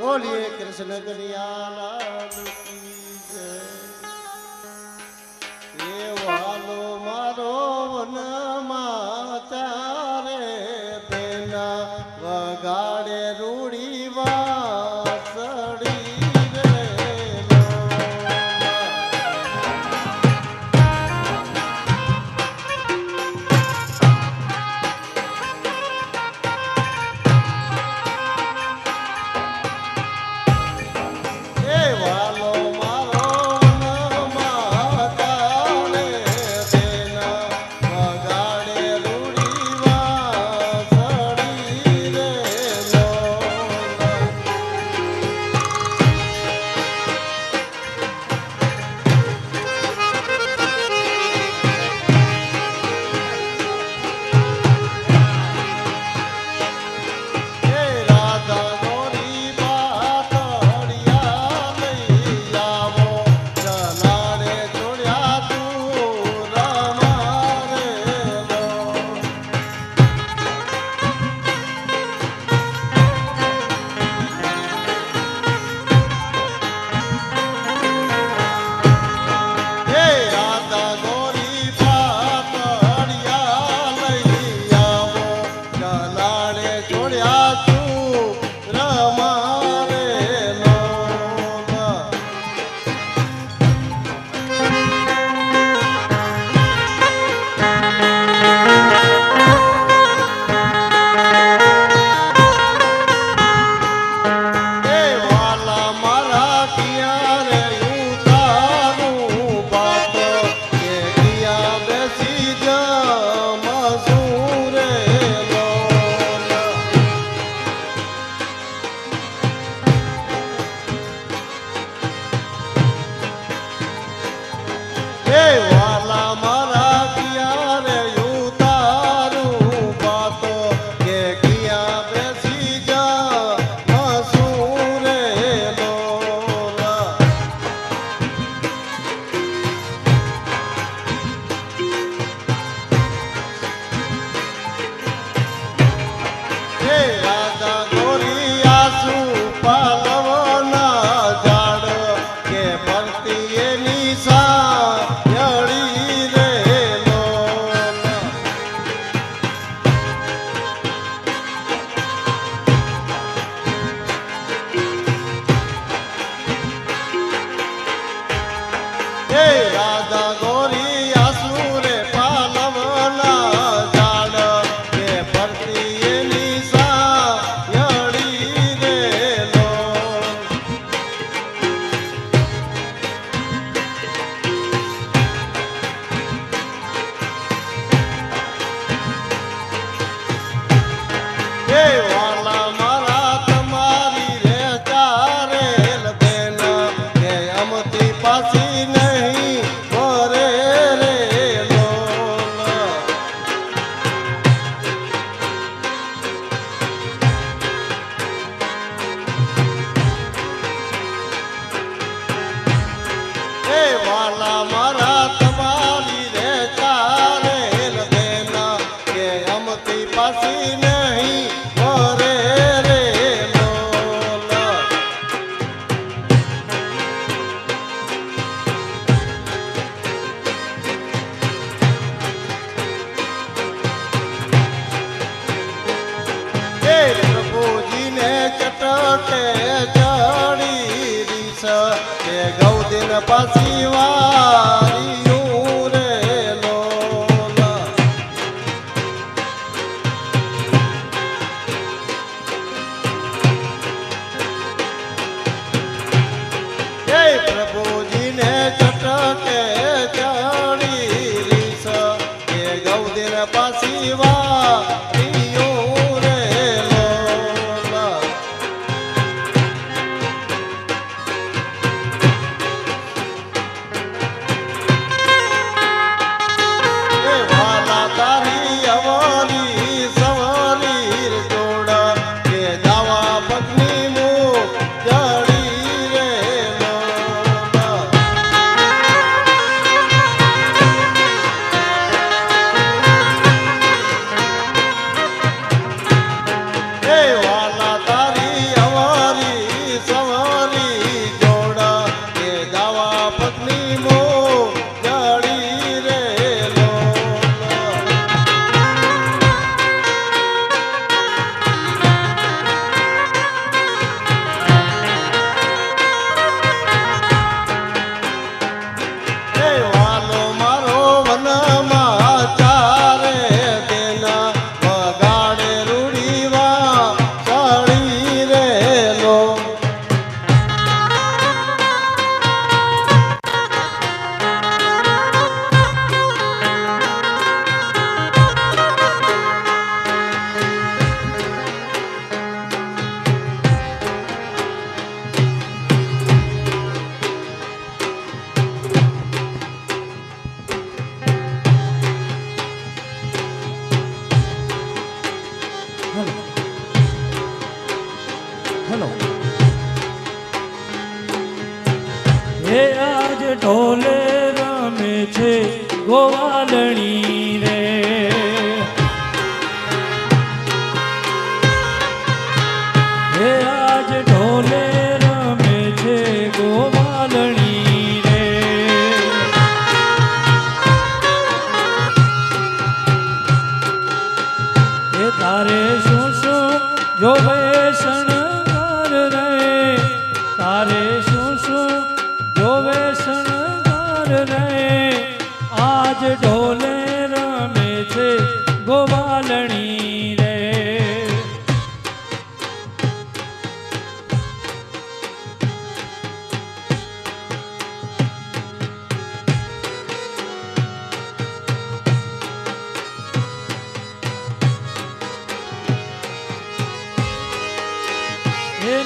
બોલીએ કૃષ્ણ કનૈયાલાલ. કી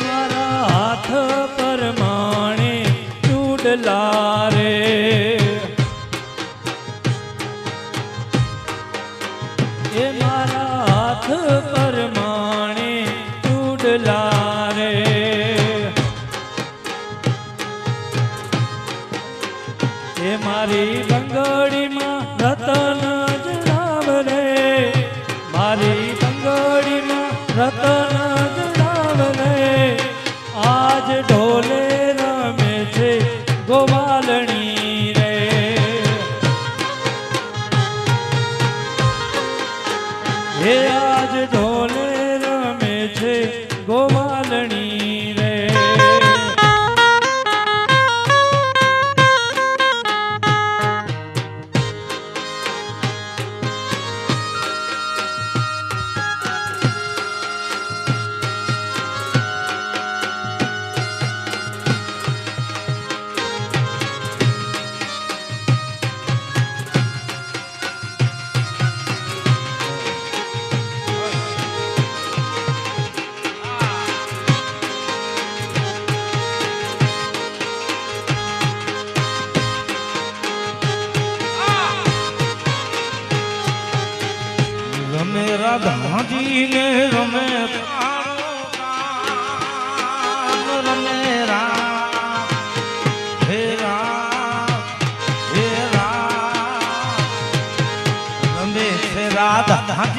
મારા હાથ પરમાણે ચૂડલા રે. છે ગોવાલણી.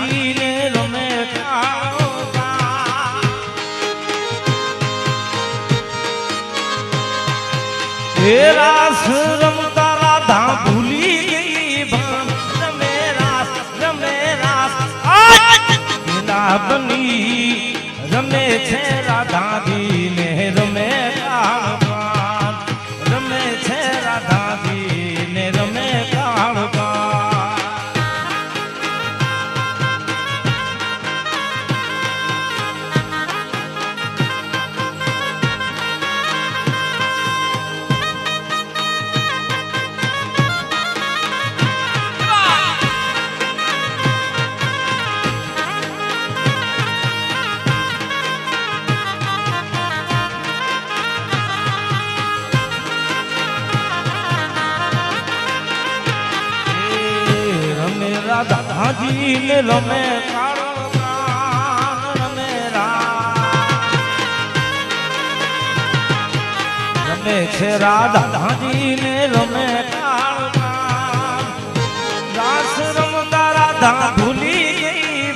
રાધીને રમે હે રાસ રમતા રાધા ભૂલી ગઈ રમે રાસ રમે રાસ બની છે રાધા દીને રમે રમે રમે રમે. છે રાધાજી ને રમે રાસ રમતા રાધા ભૂલી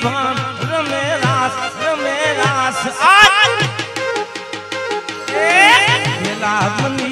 રમે રાસ આ ભેલા બની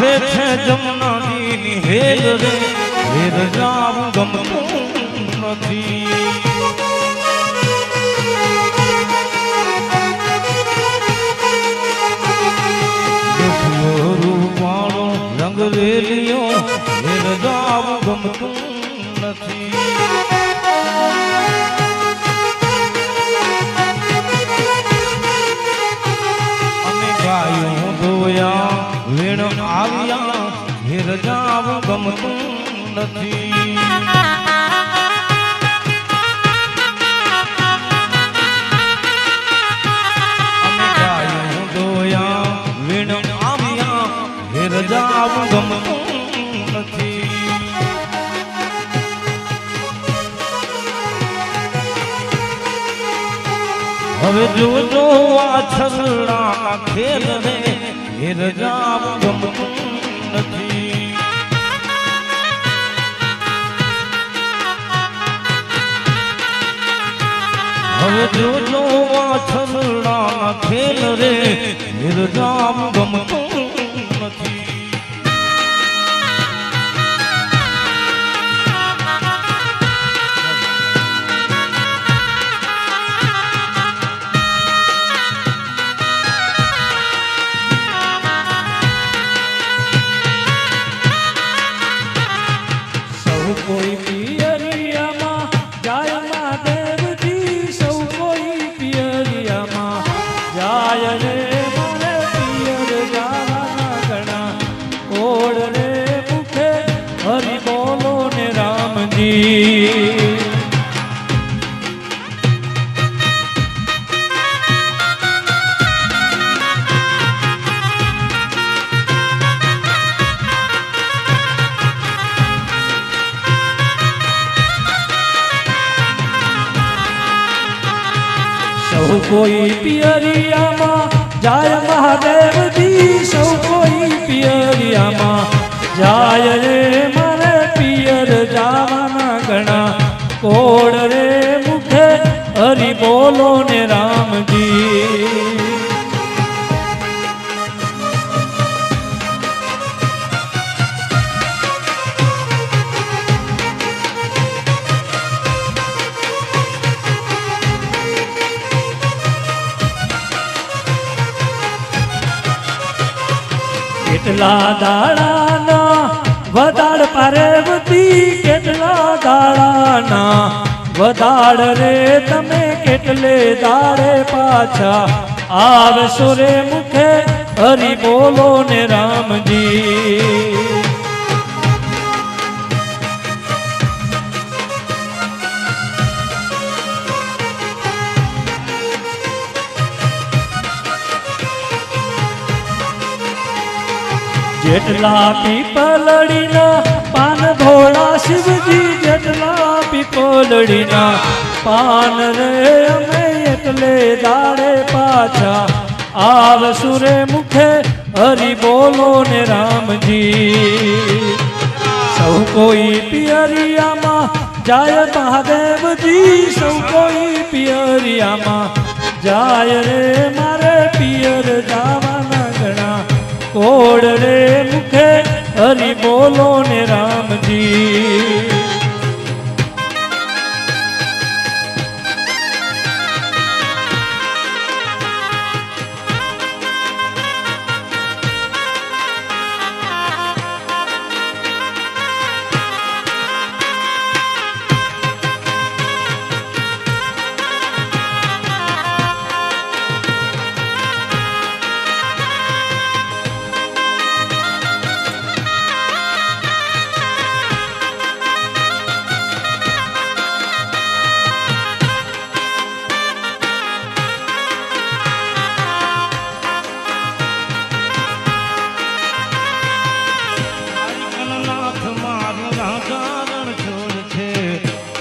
માથે છે જમનાની હેલ રે. હેર જામ ગમતું નથી. ગમતું નથી. અમે ગાયું ધોયા વેણ આવ્યા હેર જાવ ગમતું નથી. હવે જોજો આ છગડા ખેલ રે હેર જામ ગમતું જોજો આ છગડા ખેલ રે હેર જામ ગમતું આવશો રે મુખે હરિ બોલો ને રામજી. જેટલા પીપલડીના પાન ભોળા શિવજી, જેટલા પીપલડીના પાન રે અમે એટલે દાડે પાછા આવસુ સુરે મુખે, હરી બોલો ને રામજી. સૌ કોઈ પિયરિયામાં જાય મહાદેવજી, સૌ કોઈ પિયરિયામાં જાય રે મારે પિયર જાવાના ગણા. કોડ રે મુખે, હરી બોલો ને રામજી.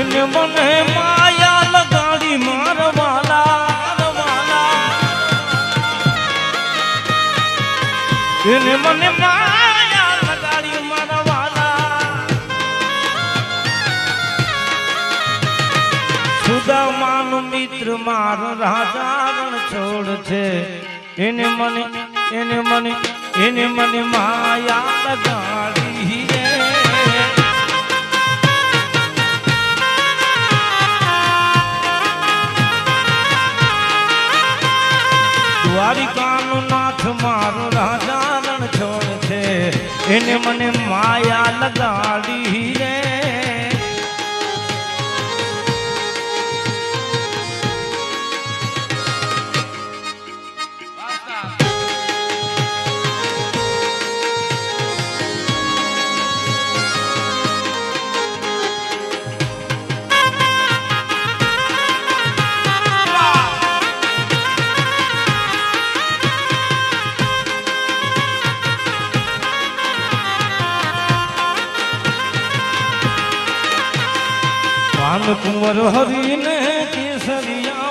એને મને માયા લગાડી મારવાલા એને મને માયા લગાડી મારવાલા. સુદામાનો મિત્ર મારો રાજા છોડ છે. એને મને એને મને એને મને માયા લગાડી દ્વારિકાનો નાથ મારો રાજા રણછોડ છે. એને મને માયા લગાડી રે. પાન કુંવર હરીને કેસરિયા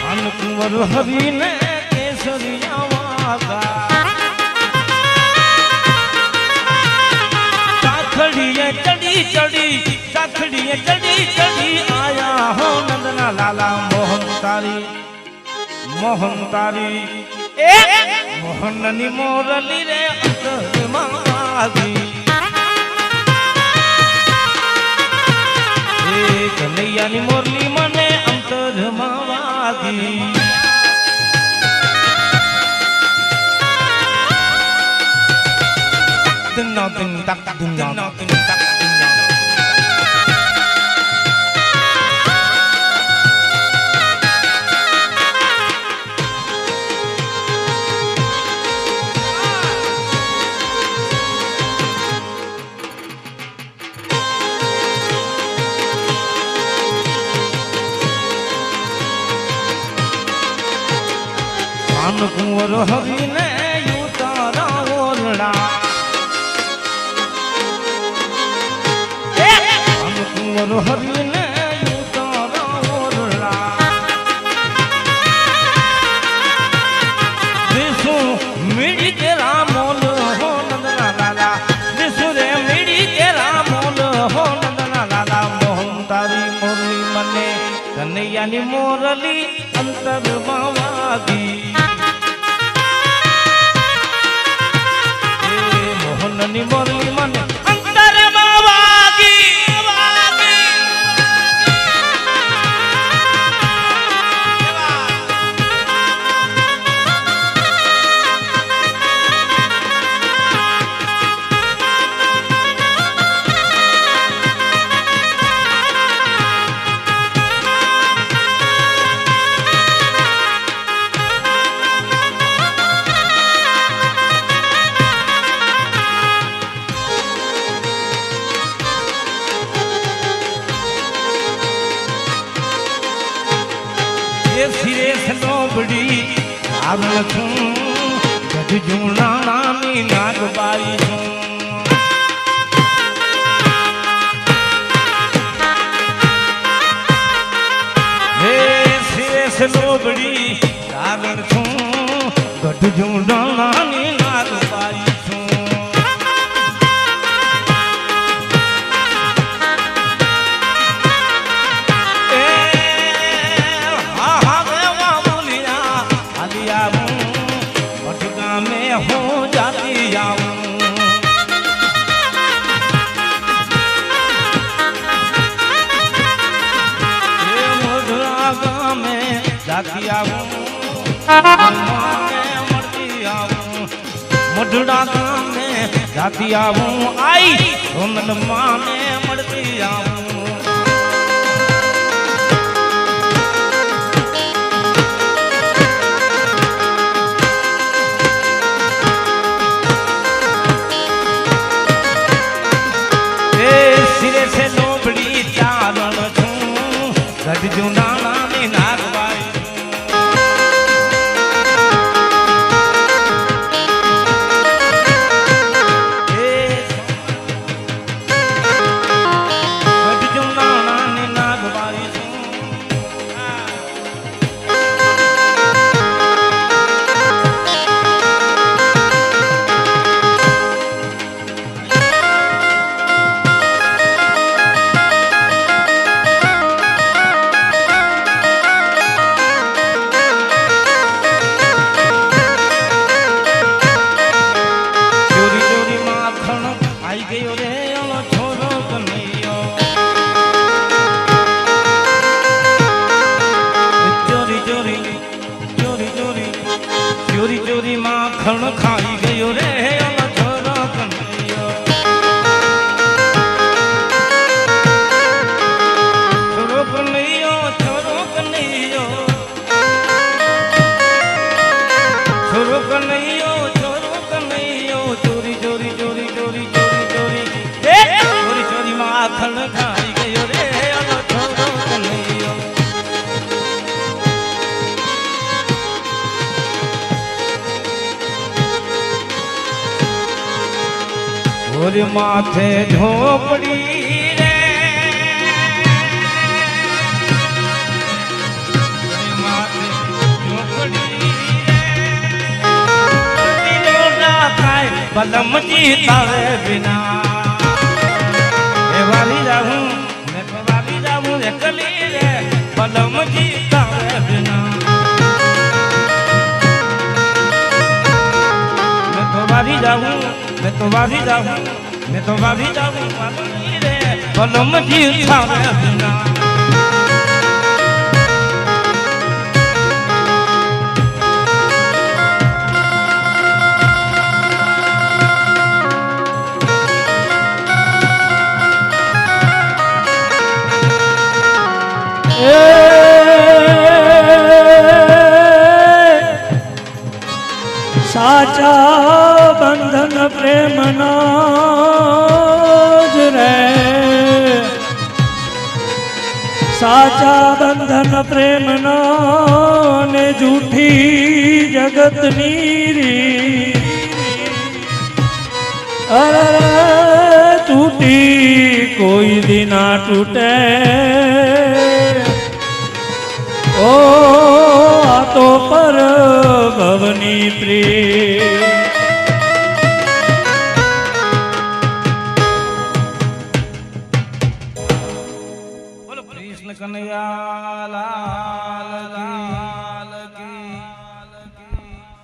પાન કુંવર હરીને કેસરિયા વાગા ચાખડીએ ચડી ચડી ચાખડીએ ચડી ચડી આયા હો નંદના લાલા મોહન તારી મોહન તારી મોહનની મોરલી રે અંતરમાં આવી કનૈયાની મોરલી મને અંતરમાં વાગી. દિન દિન તક દિન પાન કુંવર હરીને યુતારા ઓરડા પાન કુંવર હરીને યુતારા ઓરડા દિસુ મીડી તેરા મોલ હો નંદના લાલા દિસુ રે મીડી તેરા મોલ હો નંદના લાલા મોહન તારી મોરલી મને, કનૈયાની મોરલી અંતરમાં વાગી મોહનની મોરલી મને. મળતી આવું આઈ વનમાં માને મળતી આવું. છું ગઢજો નાના ને બલમજી તારે બિના એ વાલી જાઉં મેં તો વાલી જાઉં એકલી રે બલમજી તારે બિના મેં તો વાલી મેં તો વાલી જાઉં મેં તો વાલી જાઉં રે તારે બિના સાચા બંધન પ્રેમના જ રે સાચા બંધન પ્રેમના ને જૂઠી જગતની રી અરે તૂટી કોઈ દિના તૂટે ઓ આ તો પર ભવની પ્રેમ.